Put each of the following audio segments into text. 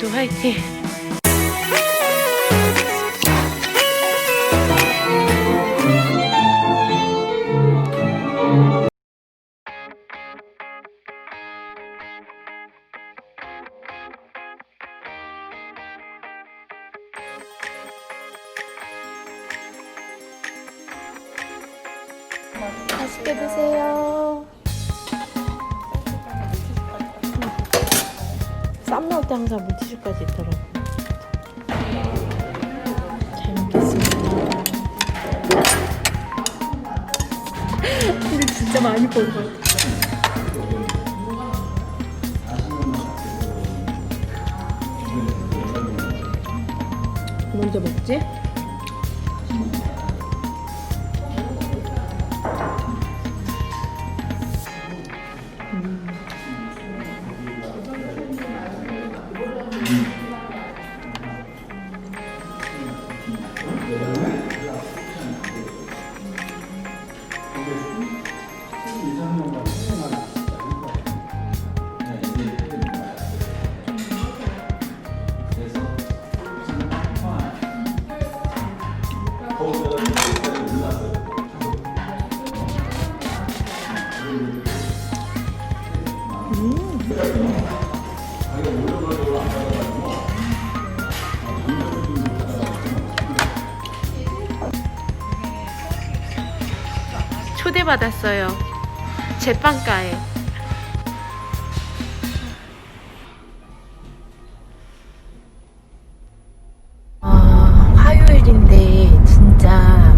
주도 화이팅. 쌈 나올 때 항상 물티슈까지 있더라고. 잘 먹겠습니다. 근데 진짜 많이 먹은 것 같아. 먼저 먹지? 받았어요. 제빵가에. 아, 화요일인데 진짜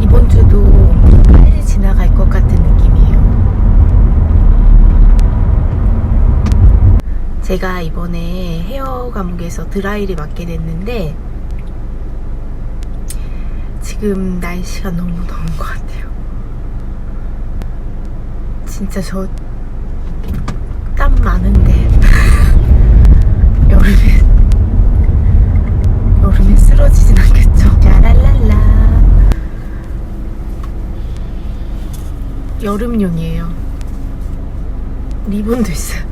이번 주도 빨리 지나갈 것 같은 느낌이에요. 제가 이번에 헤어 감옥에서 드라이를 맡게 됐는데 지금 날씨가 너무 더운 것 같아요. 진짜 저 땀 많은데 여름에 여름에 쓰러지진 않겠죠? 라랄랄라 여름용이에요. 리본도 있어요.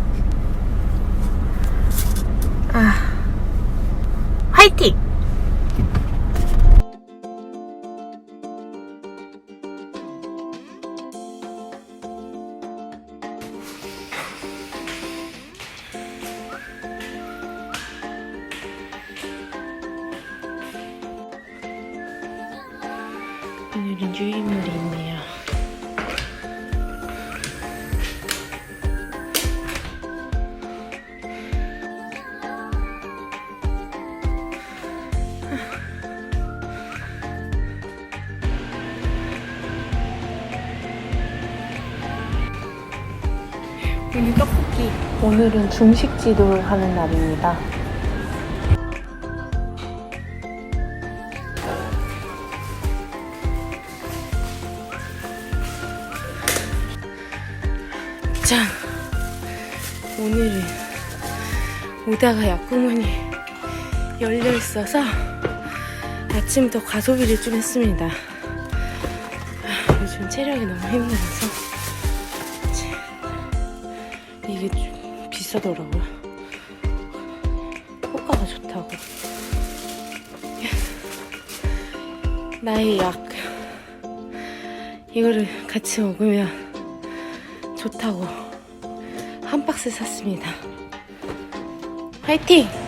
아 화이팅! 오늘은 유인물이 있네요. 오늘은 중식 지도를 하는 날입니다. 오늘은 오다가 약국문이 열려 있어서 아침부터 가소비를 좀 했습니다. 아, 요즘 체력이 너무 힘들어서 참, 이게 좀 비싸더라고요. 효과가 좋다고. 나의 약. 이거를 같이 먹으면 좋다고 한 박스 샀습니다. 화이팅!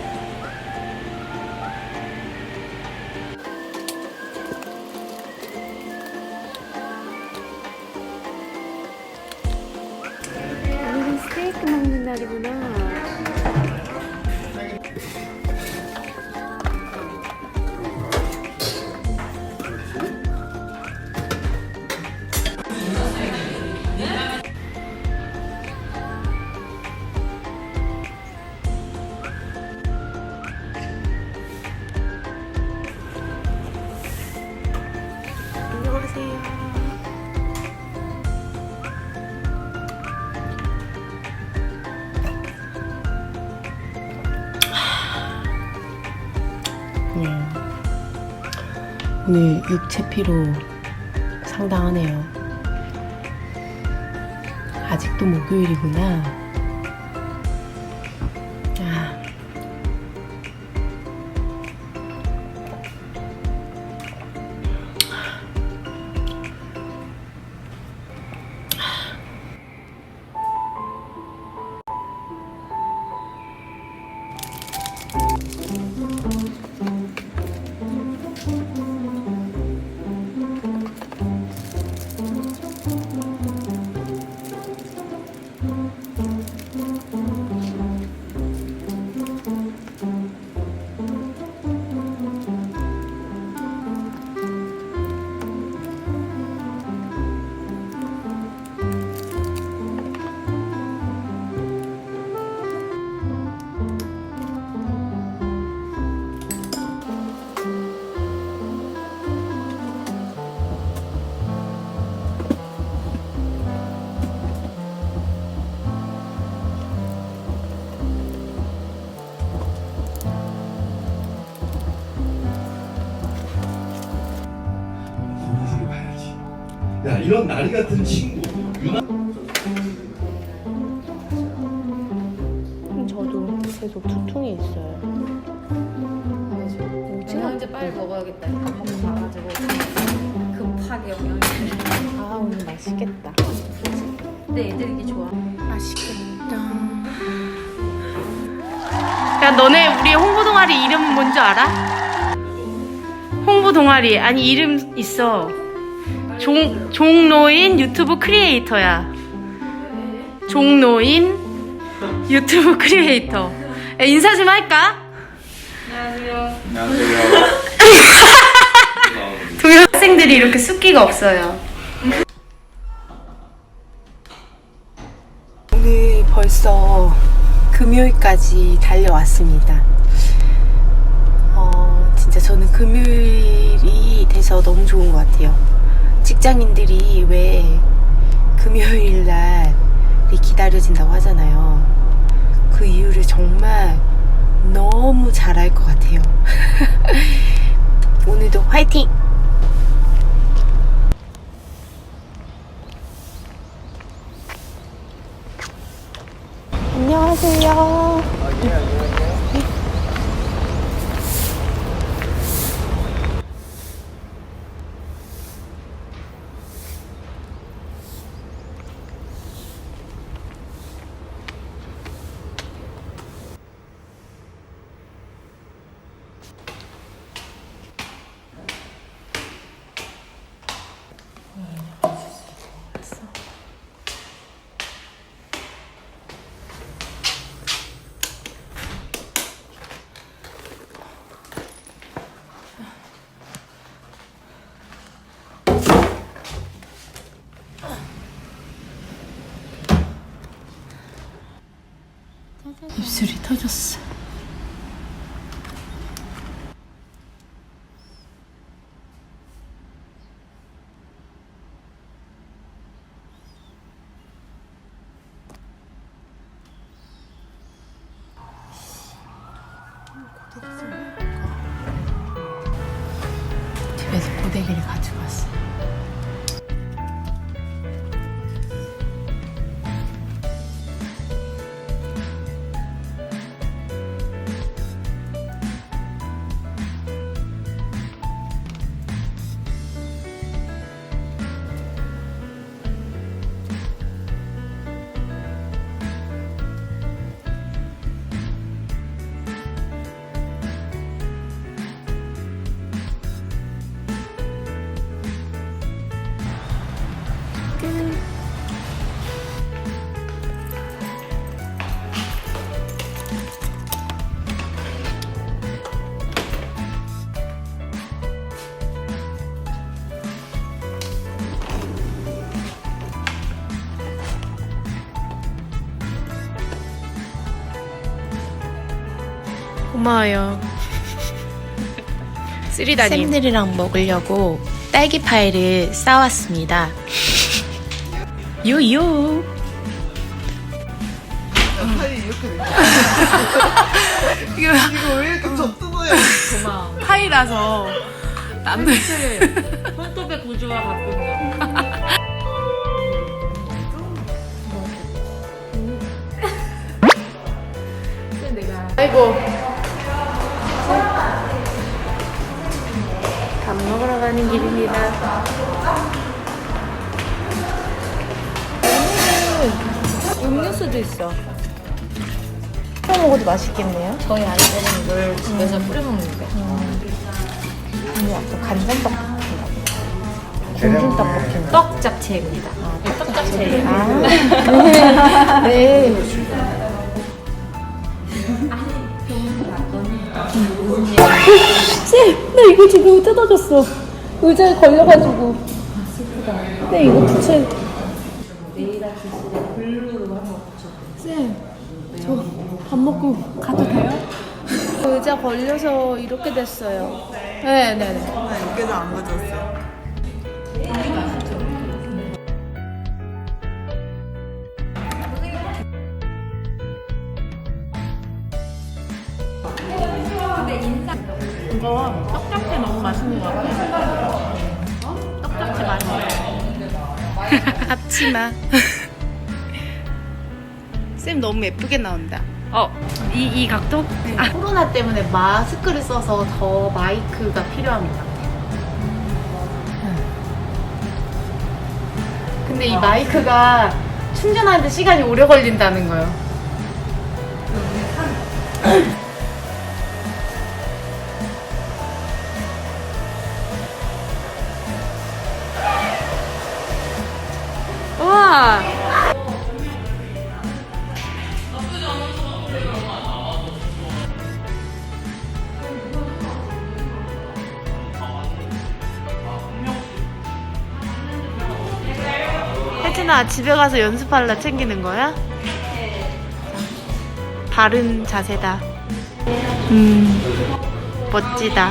오늘 육체 피로 상당하네요. 아직도 목요일이구나. 이런 나리 같은 친구 유나 저도 계속 두통이 있어요. 영양제 빨리 먹어야겠다. 밥 먹고 가가지고 급하게 영양제. 아 오늘 맛있겠다. 근데 애들이 이게 좋아. 맛있겠다. 야 너네 우리 홍보 동아리 이름 뭔지 알아? 홍보 동아리 아니 이름 있어 종 종로인 유튜브 크리에이터야 종로인 유튜브 크리에이터 야, 인사 좀 할까? 동영 학생들이 이렇게 숫기가 없어요 오늘 벌써 금요일까지 달려왔습니다. 어, 진짜 저는 금요일이 돼서 너무 좋은 것 같아요. 직장인들이 왜 금요일 날이 기다려진다고 하잖아요. 그 이유를 정말 너무 잘 알 것 같아요. 오늘도 화이팅! 안녕하세요. 입술이 터졌어. 집에서 고데기를 가 고마워요 쓰리다님 쌤들이랑 먹으려고 딸기 파이를 싸왔습니다. 요요. 파이라서. 남들. 손톱의 구조와 바꾼다. 아이고. 밥 먹으러 가는 길입니다 음료수도 있어. 해 먹어도 맛있겠네요. 저희 아이들은 이걸 집에서 뿌려 먹는데. 근데 약간 간장떡 같은가 보다. 김진 떡볶이. 떡 잡채입니다. 떡 잡채. 네. 쌤, 나 이거 지금 뜯어졌어. 의자에 걸려가지고. 네, 이거 부채. 저 밥 먹고 가도 돼요? 의자 걸려서 이렇게 됐어요. 네, 네, 네. 그래서 안 가져왔어요. 이거 떡잡채 너무 맛있는 것 같아. 떡잡채 맛있어. 앞치마. 쌤 너무 예쁘게 나온다. 어, 이, 이 각도? 아, 코로나 때문에 마스크를 써서 더 마이크가 것 같아요. 근데 이 마이크가 충전하는데 시간이 오래 걸린다는 거예요. 혜진아 집에 가서 연습할라 챙기는 거야? 바른 자세다. 음 멋지다.